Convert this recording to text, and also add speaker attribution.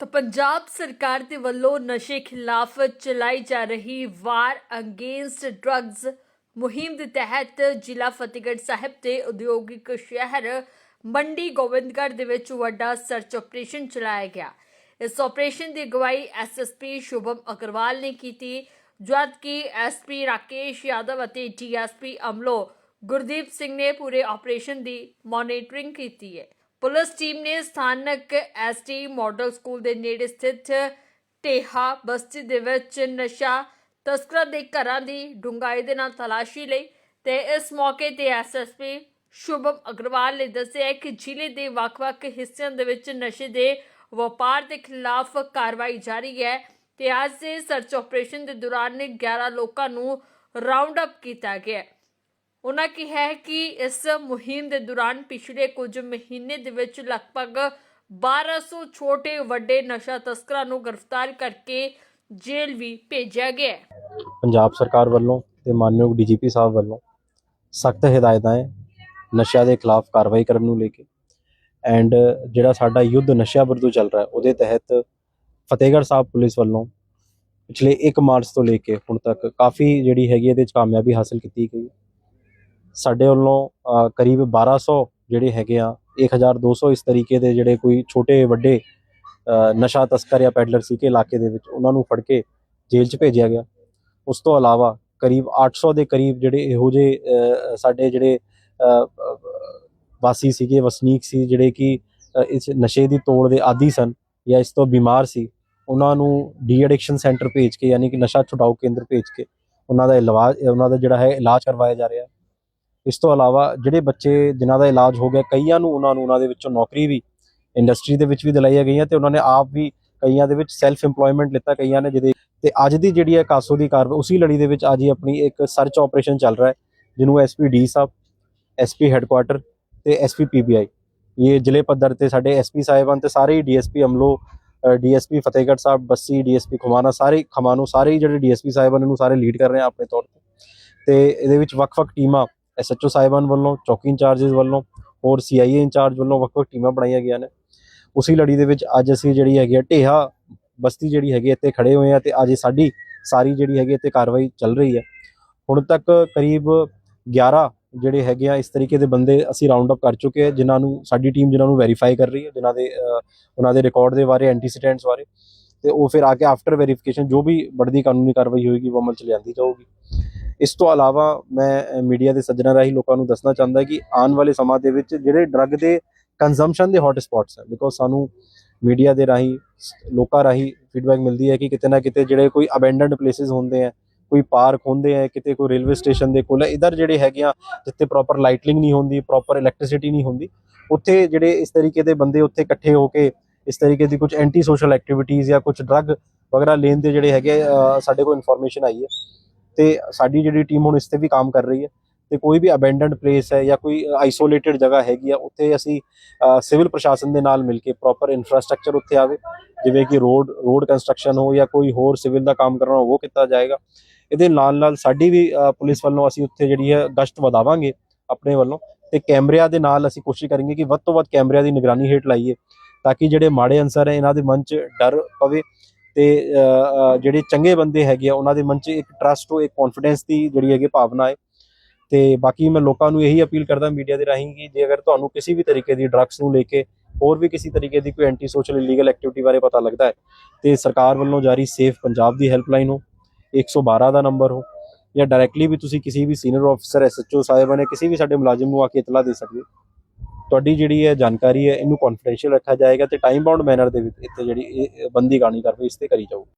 Speaker 1: ਤਾਂ ਪੰਜਾਬ ਸਰਕਾਰ ਦੇ ਵੱਲੋਂ ਨਸ਼ੇ ਖਿਲਾਫ ਚਲਾਈ ਜਾ ਰਹੀ ਵਾਰ ਅਗੇਂਸਟ ਡਰੱਗਸ ਮੁਹਿੰਮ ਦੇ ਤਹਿਤ ਜ਼ਿਲ੍ਹਾ ਫਤਿਹਗੜ੍ਹ ਸਾਹਿਬ ਦੇ ਉਦਯੋਗਿਕ ਸ਼ਹਿਰ ਮੰਡੀ ਗੋਬਿੰਦਗੜ੍ਹ ਦੇ ਵਿੱਚ ਵੱਡਾ ਸਰਚ ਆਪਰੇਸ਼ਨ ਚਲਾਇਆ ਗਿਆ। ਇਸ ਆਪਰੇਸ਼ਨ ਦੀ ਅਗਵਾਈ ਐਸਐਸਪੀ ਸ਼ੁਭਮ ਅਗਰਵਾਲ ਨੇ ਕੀਤੀ ਜਦ ਕਿ ਐਸਪੀ ਰਾਕੇਸ਼ ਯਾਦਵ ਅਤੇ ਡੀਐਸਪੀ ਅਮਲੋ ਗੁਰਦੀਪ ਸਿੰਘ ਨੇ ਪੂਰੇ ਆਪਰੇਸ਼ਨ ਦੀ ਮੋਨੀਟਰਿੰਗ ਕੀਤੀ ਹੈ। ਪੁਲਿਸ ਟੀਮ ਨੇ ਸਥਾਨਕ ਐਸਟੀ ਮਾਡਲ ਸਕੂਲ ਦੇ ਨੇੜੇ ਸਥਿਤ ਟੇਹਾ ਬਸਤੀ ਦੇ ਵਿੱਚ ਨਸ਼ਾ ਤਸਕਰਾਂ ਦੇ ਘਰਾਂ ਦੀ ਡੂੰਘਾਈ ਦੇ ਨਾਲ ਤਲਾਸ਼ੀ ਲਈ ਤੇ ਇਸ ਮੌਕੇ ਤੇ ਐਸਐਸਪੀ ਸ਼ੁਭਮ ਅਗਰਵਾਲ ਨੇ ਦੱਸਿਆ ਕਿ ਜ਼ਿਲ੍ਹੇ ਦੇ ਵੱਖ-ਵੱਖ ਹਿੱਸਿਆਂ ਦੇ ਵਿੱਚ ਨਸ਼ੇ ਦੇ ਵਪਾਰ ਦੇ ਖਿਲਾਫ ਕਾਰਵਾਈ ਜਾਰੀ ਹੈ ਤੇ ਅੱਜ ਦੇ ਸਰਚ ਆਪਰੇਸ਼ਨ ਦੇ ਦੌਰਾਨ 11 ਲੋਕਾਂ ਨੂੰ ਰਾਉਂਡ ਅਪ ਕੀਤਾ ਗਿਆ ਉਹਨਾਂ ਕਿਹਾ ਹੈ ਕਿ ਇਸ ਮੁਹਿੰਮ ਦੇ ਦੌਰਾਨ ਪਿਛਲੇ ਕੁਝ ਮਹੀਨੇ ਦੇ ਵਿੱਚ ਲਗਭਗ 1200 ਛੋਟੇ ਵੱਡੇ ਨਸ਼ਾ ਤਸਕਰਾਂ ਨੂੰ ਗ੍ਰਿਫਤਾਰ ਕਰਕੇ ਜੇਲ੍ਹ ਵੀ ਭੇਜਿਆ ਗਿਆ ਹੈ।
Speaker 2: ਪੰਜਾਬ ਸਰਕਾਰ ਵੱਲੋਂ ਤੇ ਮਾਨਯੋਗ ਡੀਜੀਪੀ ਸਾਹਿਬ ਵੱਲੋਂ ਸਖਤ ਹਦਾਇਤਾਂ ਹੈ ਨਸ਼ਿਆਂ ਦੇ ਖਿਲਾਫ ਕਾਰਵਾਈ ਕਰਨ ਨੂੰ ਲੈ ਕੇ। ਐਂਡ ਜਿਹੜਾ ਸਾਡਾ ਯੁੱਧ ਨਸ਼ਿਆਂ ਵਿਰੁੱਧ ਚੱਲ ਰਿਹਾ ਹੈ, ਉਹਦੇ ਤਹਿਤ ਫਤਿਹਗੜ੍ਹ ਸਾਹਿਬ ਪੁਲਿਸ ਵੱਲੋਂ ਪਿਛਲੇ 1 ਮਾਰਚ ਤੋਂ ਲੈ ਕੇ ਹੁਣ ਤੱਕ ਕਾਫੀ ਜਿਹੜੀ ਹੈਗੀ ਇਹਦੇ ਚ ਕਾਮਯਾਬੀ ਹਾਸਲ ਕੀਤੀ ਗਈ ਸਾਡੇ ਵੱਲੋਂ ਅ, ਕਰੀਬ 1200 ਜਿਹੜੇ ਹੈਗੇ ਆ 1200 ਇਸ ਤਰੀਕੇ ਦੇ ਜਿਹੜੇ ਕੋਈ ਛੋਟੇ ਵੱਡੇ ਨਸ਼ਾ ਤਸਕਰ ਜਾਂ ਪੈਡਲਰ ਸੀ ਕਿ ਇਲਾਕੇ ਦੇ ਵਿੱਚ ਉਹਨਾਂ ਨੂੰ ਫੜ ਕੇ ਜੇਲ੍ਹ 'ਚ ਭੇਜਿਆ ਗਿਆ। ਉਸ ਤੋਂ ਇਲਾਵਾ ਕਰੀਬ 800 ਦੇ ਕਰੀਬ ਜਿਹੜੇ ਇਹੋ ਜਿਹੇ ਸਾਡੇ ਜਿਹੜੇ ਵਾਸੀ ਸੀਗੇ ਵਸਨੀਕ ਸੀ ਜਿਹੜੇ ਕਿ ਇਸ ਨਸ਼ੇ ਦੀ ਤੋੜ ਦੇ ਆਦੀ ਸਨ ਜਾਂ ਇਸ ਤੋਂ ਬਿਮਾਰ ਸੀ ਉਹਨਾਂ ਨੂੰ ਡੀ ਐਡਿਕਸ਼ਨ ਸੈਂਟਰ ਭੇਜ ਕੇ ਯਾਨੀ ਕਿ ਨਸ਼ਾ ਛੁਡਾਓ ਕੇਂਦਰ ਭੇਜ ਕੇ ਉਹਨਾਂ ਦਾ ਇਲਾਜ ਉਹਨਾਂ ਦਾ ਜਿਹੜਾ ਹੈ ਇਲਾਜ ਕਰਵਾਇਆ ਜਾ ਰਿਹਾ। ਹੈ ਇਸ ਤੋਂ ਇਲਾਵਾ ਜਿਹੜੇ ਬੱਚੇ ਜਿਨ੍ਹਾਂ ਦਾ ਇਲਾਜ ਹੋ ਗਿਆ, ਕਈਆਂ ਨੂੰ ਉਹਨਾਂ ਨੂੰ ਉਹਨਾਂ ਦੇ ਵਿੱਚੋਂ ਨੌਕਰੀ ਵੀ ਇੰਡਸਟਰੀ ਦੇ ਵਿੱਚ ਵੀ ਦਿਲਾਈਆਂ ਗਈਆਂ ਤੇ ਉਹਨਾਂ ਨੇ ਆਪ ਵੀ ਕਈਆਂ ਦੇ ਵਿੱਚ ਸੈਲਫ ਏਮਪਲੋਇਮੈਂਟ ਲਿੱਤਾ ਕਈਆਂ ਨੇ ਜਿਹਦੇ ਤੇ ਅੱਜ ਦੀ ਜਿਹੜੀ ਹੈ ਕਾਸੋ ਦੀ ਕਾਰਵਾਈ, ਉਸੇ ਲੜੀ ਦੇ ਵਿੱਚ ਅੱਜ ਹੀ ਆਪਣੀ ਇੱਕ ਸਰਚ ਆਪਰੇਸ਼ਨ ਚੱਲ ਰਿਹਾ ਹੈ, ਜਿਹਨੂੰ ਐਸਪੀ ਡੀ ਸਾਹਿਬ ਐਸਪੀ ਹੈੱਡਕੁਆਟਰ ਤੇ ਐਸਪੀ ਪੀਬੀਆਈ ਇਹ ਜ਼ਿਲ੍ਹੇ ਪੱਧਰ ਤੇ ਸਾਡੇ ਐਸਪੀ ਸਾਹਿਬਾਨ ਤੇ ਸਾਰੇ ਹੀ DSP Amloh DSP Fatehgarh Sahib, Bassi DSP Khamano ਸਾਰੇ ਖਮਾਨੋ ਸਾਰੇ ਹੀ ਜਿਹੜੇ ਡੀਐਸਪੀ ਸਾਹਿਬਾਨ ਇਹਨੂੰ ਸਾਰੇ ਲੀਡ ਕਰ ਰਹੇ ਆ ਆਪਣੇ ਤੌਰ ਤੇ। ਤੇ ਇਹਦੇ ਵਿੱਚ ਵੱਖ-ਵੱਖ ਟੀਮਾਂ ਐਸਐਚਓ ਸਾਹਿਬਾਨ ਵੱਲੋਂ, ਚੌਕੀ ਇੰਚਾਰਜਸ ਵੱਲੋਂ ਹੋਰ ਸੀਆਈਏ ਇੰਚਾਰਜ ਵੱਲੋਂ ਵੱਖ-ਵੱਖ ਟੀਮਾਂ ਬਣਾਈਆਂ ਗਈਆਂ ਨੇ। ਉਸੇ ਲੜੀ ਦੇ ਵਿੱਚ ਅੱਜ ਅਸੀਂ ਜਿਹੜੀ ਹੈਗੀ ਆ ਢੇਹਾ ਬਸਤੀ ਜਿਹੜੀ ਹੈਗੀ ਹੈ ਇੱਥੇ ਖੜੇ ਹੋਏ ਆ ਤੇ ਅੱਜ ਸਾਡੀ ਸਾਰੀ ਜਿਹੜੀ ਹੈਗੀ ਇੱਥੇ ਕਾਰਵਾਈ ਚੱਲ ਰਹੀ ਹੈ। ਹੁਣ ਤੱਕ ਕਰੀਬ 11 ਜਿਹੜੇ ਹੈਗੇ ਆ ਇਸ ਤਰੀਕੇ ਦੇ ਬੰਦੇ ਅਸੀਂ ਰਾਉਂਡ ਅਪ ਕਰ ਚੁੱਕੇ ਆ, ਜਿਨ੍ਹਾਂ ਨੂੰ ਸਾਡੀ ਟੀਮ ਜਿਨ੍ਹਾਂ ਨੂੰ ਵੈਰੀਫਾਈ ਕਰ ਰਹੀ ਹੈ, ਜਿਨ੍ਹਾਂ ਦੇ ਉਹਨਾਂ ਦੇ ਰਿਕਾਰਡ ਦੇ ਬਾਰੇ ਐਂਟੀਸੀਡੈਂਟਸ ਬਾਰੇ। ਤੇ ਉਹ ਫਿਰ ਆ ਕੇ ਆਫਟਰ ਵੈਰੀਫਿਕੇਸ਼ਨ ਜੋ ਵੀ ਬਣਦੀ ਕਾਨੂੰਨੀ ਕਾਰਵਾਈ ਹੋਏਗੀ, ਉਹ ਅਮਲ ਚ ਲਿਆਂਦੀ ਜਾਊਗੀ। ਇਸ ਤੋਂ ਇਲਾਵਾ ਮੈਂ ਮੀਡੀਆ ਦੇ ਸੱਜਣਾ ਰਾਹੀਂ ਲੋਕਾਂ ਨੂੰ ਦੱਸਣਾ ਚਾਹੁੰਦਾ ਕਿ ਆਉਣ ਵਾਲੇ ਸਮਾਂ ਦੇ ਵਿੱਚ ਜਿਹੜੇ ਡਰੱਗ ਦੇ ਕੰਜ਼ੰਪਸ਼ਨ ਦੇ ਹੌਟ ਸਪੌਟਸ ਹੈ ਬਿਕੋਜ਼ ਸਾਨੂੰ ਮੀਡੀਆ ਦੇ ਰਾਹੀਂ, ਲੋਕਾਂ ਰਾਹੀਂ ਫੀਡਬੈਕ ਮਿਲਦੀ ਹੈ ਕਿ ਕਿਤੇ ਨਾ ਕਿਤੇ ਜਿਹੜੇ ਕੋਈ ਅਬੈਂਡਨਡ ਪਲੇਸਿਸ ਹੁੰਦੇ ਆ ਕੋਈ ਪਾਰਕ ਹੁੰਦੇ ਆ ਕਿਤੇ ਕੋਈ ਰੇਲਵੇ ਸਟੇਸ਼ਨ ਦੇ ਕੋਲ, ਇਧਰ ਜਿਹੜੇ ਹੈਗੇ ਆ, ਜਿੱਥੇ ਪ੍ਰੋਪਰ ਲਾਈਟਲਿੰਗ ਨਹੀਂ ਹੁੰਦੀ ਪ੍ਰੋਪਰ ਇਲੈਕਟ੍ਰਿਸਿਟੀ ਨਹੀਂ ਹੁੰਦੀ, ਉੱਥੇ ਜਿਹੜੇ ਇਸ ਤਰੀਕੇ ਦੇ ਬੰਦੇ ਉੱਥੇ ਇਕੱਠੇ ਹੋ ਕੇ, ਇਸ ਤਰੀਕੇ ਦੀ ਕੁਝ ਐਂਟੀ ਸੋਸ਼ਲ ਐਕਟੀਵਿਟੀਜ਼ ਜਾਂ ਕੁਝ ਡਰੱਗ ਵਗੈਰਾ ਲੈਣ ਦੇ ਜਿਹੜੇ ਹੈਗੇ ਸਾਡੇ ਕੋਲ ਇਨਫੋਰਮੇਸ਼ਨ ਆਈ ਹੈ। ਤੇ ਸਾਡੀ ਜਿਹੜੀ ਟੀਮ ਹੁਣ ਇਸ ਤੇ ਵੀ ਕੰਮ ਕਰ ਰਹੀ ਹੈ ਤੇ ਕੋਈ ਵੀ ਅਬੈਂਡਨਡ ਪਲੇਸ ਹੈ ਜਾਂ ਕੋਈ ਆਈਸੋਲੇਟਡ ਜਗ੍ਹਾ ਹੈਗੀ ਆ, ਉੱਥੇ ਅਸੀਂ ਸਿਵਲ ਪ੍ਰਸ਼ਾਸਨ ਦੇ ਨਾਲ ਮਿਲ ਕੇ ਪ੍ਰੋਪਰ ਇਨਫਰਾਸਟ੍ਰਕਚਰ ਉੱਥੇ ਆਵੇ, ਜਿਵੇਂ ਕਿ ਰੋਡ ਰੋਡ ਕੰਸਟਰਕਸ਼ਨ ਹੋ ਜਾਂ ਕੋਈ ਹੋਰ ਸਿਵਲ ਦਾ ਕੰਮ ਕਰਨਾ ਉਹ ਕੀਤਾ ਜਾਏਗਾ। ਇਹਦੇ ਨਾਲ ਨਾਲ ਸਾਡੀ ਵੀ ਪੁਲਿਸ ਵੱਲੋਂ ਅਸੀਂ ਉੱਥੇ ਜਿਹੜੀ ਹੈ ਗਸ਼ਤ ਵਧਾਵਾਂਗੇ ਆਪਣੇ ਵੱਲੋਂ ਤੇ ਕੈਮਰਿਆਂ ਦੇ ਨਾਲ ਅਸੀਂ ਕੋਸ਼ਿਸ਼ ਕਰਾਂਗੇ ਕਿ ਵੱਧ ਤੋਂ ਵੱਧ ਕੈਮਰਿਆਂ ਦੀ ਨਿਗਰਾਨੀ ਹੇਠ ਲਾਈਏ, ਤਾਂ ਕਿ ਜਿਹੜੇ ਮਾੜੇ ਅਨਸਰ ਹੈ, ਇਹਨਾਂ ਦੇ ਮਨ 'ਚ ਡਰ ਪਵੇ ਤੇ ਜਿਹੜੇ ਚੰਗੇ ਬੰਦੇ ਹੈਗੇ ਆ, ਉਹਨਾਂ ਦੇ ਮਨ 'ਚ ਇੱਕ ਟਰਸਟ ਹੋ ਇੱਕ ਕੌਨਫੀਡੈਂਸ ਦੀ ਜਿਹੜੀ ਹੈਗੀ ਭਾਵਨਾ ਹੈ। ਤੇ ਬਾਕੀ ਮੈਂ ਲੋਕਾਂ ਨੂੰ ਇਹੀ ਅਪੀਲ ਕਰਦਾ ਮੀਡੀਆ ਦੇ ਰਾਹੀਂ ਕਿ ਜੇ ਅਗਰ ਤੁਹਾਨੂੰ ਕਿਸੇ ਵੀ ਤਰੀਕੇ ਦੀ ਡਰੱਗਸ ਨੂੰ ਲੈ ਕੇ ਹੋਰ ਵੀ ਕਿਸੇ ਤਰੀਕੇ ਦੀ ਕੋਈ ਐਂਟੀ ਸੋਸ਼ਲ ਇਲੀਗਲ ਐਕਟੀਵਿਟੀ ਬਾਰੇ ਪਤਾ ਲੱਗਦਾ ਹੈ, ਤੇ ਸਰਕਾਰ ਵੱਲੋਂ ਜਾਰੀ ਸੇਫ ਪੰਜਾਬ ਦੀ ਹੈਲਪਲਾਈਨ ਹੋ 112 ਦਾ ਨੰਬਰ ਹੋ, ਜਾਂ ਡਾਇਰੈਕਟਲੀ ਵੀ ਤੁਸੀਂ ਕਿਸੇ ਵੀ ਸੀਨੀਅਰ ਅਫਸਰ ਐਸਐਚਓ ਸਾਹਿਬਾਨ ਨੇ ਕਿਸੇ ਵੀ ਸਾਡੇ ਮੁਲਾਜ਼ਮ ਨੂੰ ਆ ਕੇ ਇਤਲਾਹ ਦੇ ਸਕਦੇ ਹੋ। ਤੁਹਾਡੀ ਜਿਹੜੀ ਹੈ ਜਾਣਕਾਰੀ ਹੈ, ਇਹਨੂੰ ਕੌਨਫੀਡੈਂਸ਼ੀਅਲ ਰੱਖਿਆ ਜਾਏਗਾ ਤੇ ਟਾਈਮ ਬਾਉਂਡ ਮੈਨਰ ਦੇ ਵਿੱਚ ਇੱਥੇ ਜਿਹੜੀ ਇਹ ਬੰਦੀ ਗਾਣੀ ਕਾਰਵਾਈ ਇਸ ਤੇ ਕਰੀ ਜਾਊਗੀ।